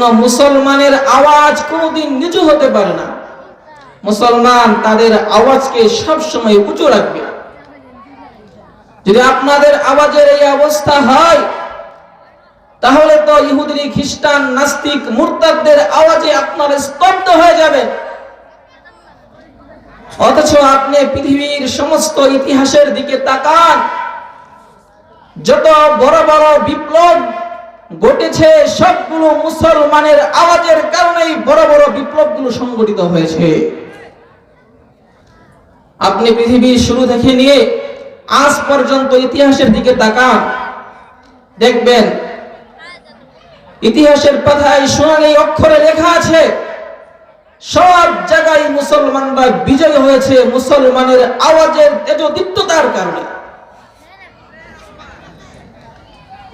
জন্য মুসলমানের আওয়াজ কোনোদিন নিচু হতে পারে না। মুসলমান তাদের আওয়াজকে সবসময় উঁচু রাখবে। যদি আপনাদের আওয়াজের এই অবস্থা হয়, তাহলে তো ইহুদি, খ্রিস্টান, নাস্তিক, মুরতাদদের আওয়াজে আপনার স্তব্ধ হয়ে যাবে। অথচ আপনি পৃথিবীর সমস্ত ইতিহাসের দিকে তাকান, যত বড় বড় বিপ্লব ঘটেছে, সবগুলো মুসলমানের আওয়াজের কারণেই বড় বড় বিপ্লবগুলো সংগঠিত হয়েছে। আপনি পৃথিবীর শুরু থেকে নিয়ে আজ পর্যন্ত ইতিহাসের দিকে তাকান, দেখবেন ইতিহাসের পাতায় সোনালী অক্ষরে লেখা আছে, সব জায়গায় মুসলমানরা বিজয় হয়েছে মুসলমানের আওয়াজের তেজদীপ্ততার কারণে।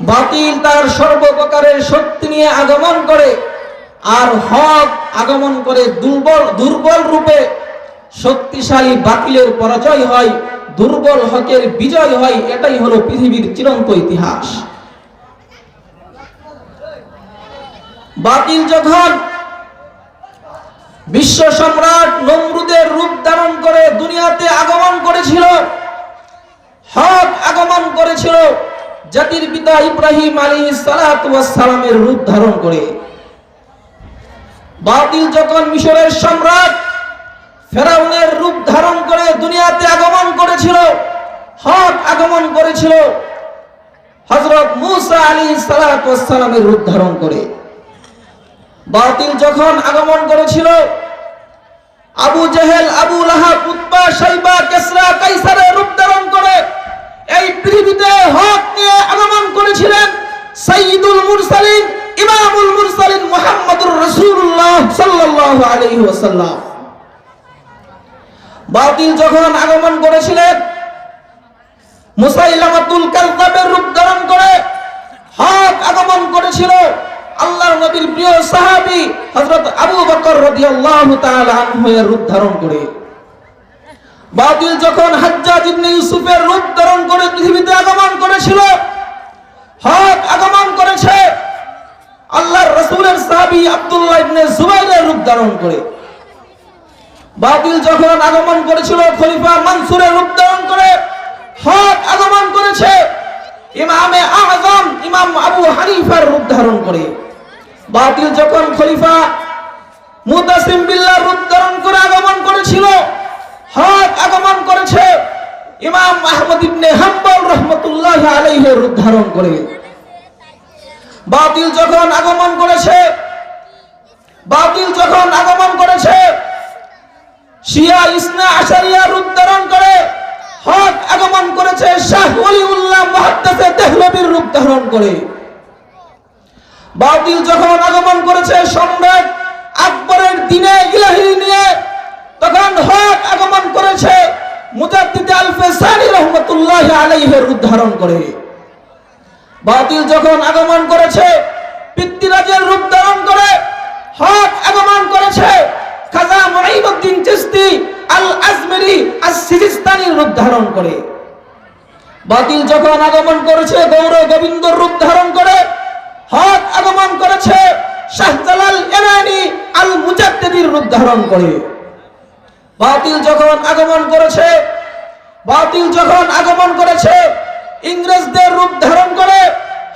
বাতিল তার সর্বপ্রকারের শক্তি নিয়ে আগমন করে আর হক আগমন করে দুর্বল দুর্বল রূপে শক্তিশালী বাতিলের পরাজয় হয়, দুর্বল হকের বিজয় হয়, এটাই হলো পৃথিবীর চিরন্ত ইতিহাস। বাতিল যখন বিশ্ব সম্রাট নমরুদের রূপ ধারণ করে দুনিয়াতে আগমন করেছিল, হক আগমন করেছিল জাতির পিতা ইব্রাহিম আলী সালামের রূপ ধারণ করে। বাতিল যখন মিশরের সম্রাট ফেরাউনের রূপ ধারণ করে দুনিয়াতে আগমন করেছিল, হক আগমন করেছিল হজরত মুসা আলী সালামের রূপ ধারণ করে। বাতিল যখন আগমন করেছিল, Abu Jahl, Abu Lahab, Utba Shaiba Kisra কাইসারের রূপ ধারণ করে এই পৃথিবীতে হক নিয়ে আগমন করেছিলেন সাইয়্যিদুল মুরসালিন ইমামুল মুরসালিন মুহাম্মদুর রাসূলুল্লাহ সাল্লাল্লাহু আলাইহি ওয়াসাল্লাম বাতিল যখন আগমন করেছিলেন মুসাইলামাতুল কাযযাবের রূপ ধারণ করে হক আগমন করেছিল। আল্লাহর নবীর প্রিয় সাহাবী হযরত আবু বকর রাদিয়াল্লাহু তাআলা আনহু এর রূপ ধারণ করে। বাতিল যখন হাজ্জাজ ইবনে ইউসুফের রূপ ধারণ করে পৃথিবীতে আগমন করেছিল, হক আগমন করেছে, আল্লাহর রাসূলের সাহাবী আব্দুল্লাহ ইবনে জুবাইরের রূপ ধারণ করে। বাতিল যখন আগমন করেছিল খলিফা মানসুরের রূপ ধারণ করে হক আগমন করেছে, ইমামে আজম, ইমাম আবু হানিফার রূপ ধারণ করে। বাতিল যখন খলিফা মুতাসিম বিল্লাহর রূপ ধারণ করে আগমন করেছিল, হক আগমন করেছে, ইমাম আহমদ ইবনে হাম্বল রহমতুল্লাহ আলাইহির রূপ ধারণ করে। বাতিল যখন আগমন করেছে, বাতিল যখন আগমন করেছে শিয়া ইসনা আশারিয়া রূপ ধারণ করে হক আগমন করেছে শাহ ওলিউল্লাহ মুহাদ্দিসে দেহলবীর রূপ ধারণ করে। বাতিল যখন আগমন করেছে সম্রাট আকবরের দিনে ইলাহি নিয়ে, তখন হক আগমন করেছে মুজাদ্দিদ আলফে সানি রহমতুল্লাহ আলাইহির রূপ ধারণ করে। বাতিল যখন আগমন করেছে পিতৃরাজের রূপ ধারণ করে, হক আগমন করেছে আল আজমেরি আস সিজিস্তানির রূপ ধারণ করে। বাতিল যখন আগমন করেছে গৌর রূপ ধারণ করে, হক আগমন করেছে, শাহজালাল আল রূপ ধারণ করে। বাতিল যখন আগমন করেছে, বাতিল যখন আগমন করেছে, ইংরেজদের রূপ ধারণ করে,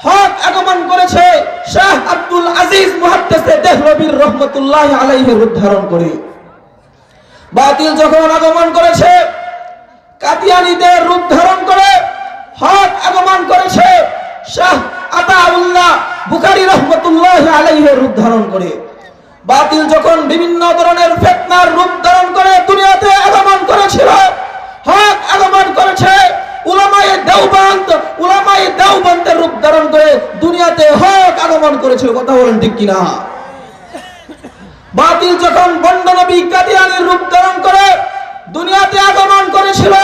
হক আগমন করেছে, শাহ আব্দুল আজিজ মুহাদ্দিসে দেহলবীর রহমতুল্লাহ আলাইহি রূপ ধারণ করে। বাতিল যখন আগমন করেছে কাদিয়ানীদের রূপ ধারণ করে হক আগমন করেছে, শাহ আতাউল্লাহ বুখারী রহমতুল্লাহ আলাইহি রূপ ধারণ করে। বাতিল যখন বিভিন্ন ধরনের ফিতনার রূপ ধারণ করে দুনিয়াতে আগমন করেছিল, হক আগমন করেছে, উলামায়ে দেওবন্দ, উলামায়ে দেওবন্দের রূপ ধারণ করে দুনিয়াতে হক আগমন করেছে। কথা বলেন ঠিক কিনা? বাতিল যখন বন্ড নবী কাদিয়ানির রূপ ধারণ করে, দুনিয়াতে আগমন করেছিল,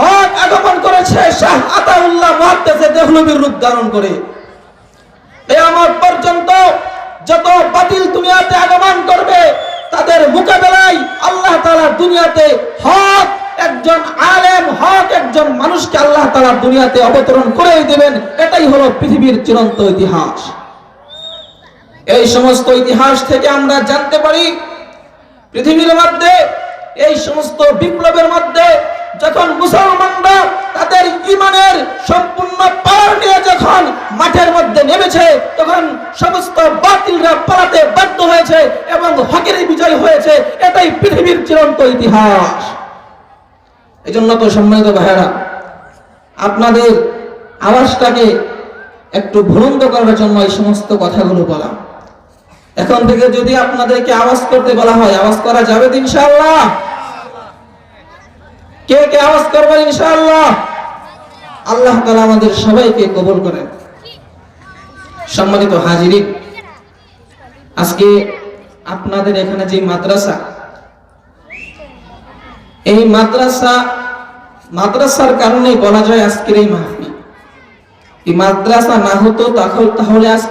হক আগমন করেছে শাহ আতাউল্লাহ মুহাদ্দিসে দেহলবীর রূপ ধারণ করে। এ আমার পর্যন্ত যত বাতিল দুনিয়াতে আগমন করবে, তাদের মোকাবেলায় আল্লাহ তাআলা দুনিয়াতে হক, একজন আলেম হক, একজন মানুষকে আল্লাহ তাআলা দুনিয়াতে অবতরণ করে দেবেন। এটাই হলো পৃথিবীর চিরন্ত ইতিহাস। এই সমস্ত ইতিহাস থেকে আমরা জানতে পারি, পৃথিবীর মধ্যে, এই সমস্ত বিপ্লবের মধ্যে যখন মুসলমানরা তাদের ইমানের সম্পূর্ণ পাওয়ার নিয়ে যখন মাঠের মধ্যে নেমেছে, তখন সমস্ত বাতিলরা পালাতে বাধ্য হয়েছে এবং হকের বিজয় হয়েছে। এটাই পৃথিবীর চিরন্ত ইতিহাস। এই জন্য তো সম্মানিত ভাইয়েরা, আপনাদের আওয়াজটাকে একটু ভুলন্দ করার জন্য এই সমস্ত কথাগুলো বলা। এখন থেকে যদি আপনাদেরকে আওয়াজ করতে বলা হয়, আওয়াজ করা যাবে ইনশাআল্লাহ? কে কে আওয়াজ করবেন ইনশাআল্লাহ? আল্লাহ তাআলা আমাদের সবাইকে কবুল করেন। সম্মানিত হাজিরিন, আজকে আপনাদের এখানে যে মাদ্রাসা, এই মাদ্রাসা, মাদ্রাসার কারণে বলা যায় আজকের এই মাহফিল। এই মাদ্রাসা না হতো তাহলে তাহলে আজকে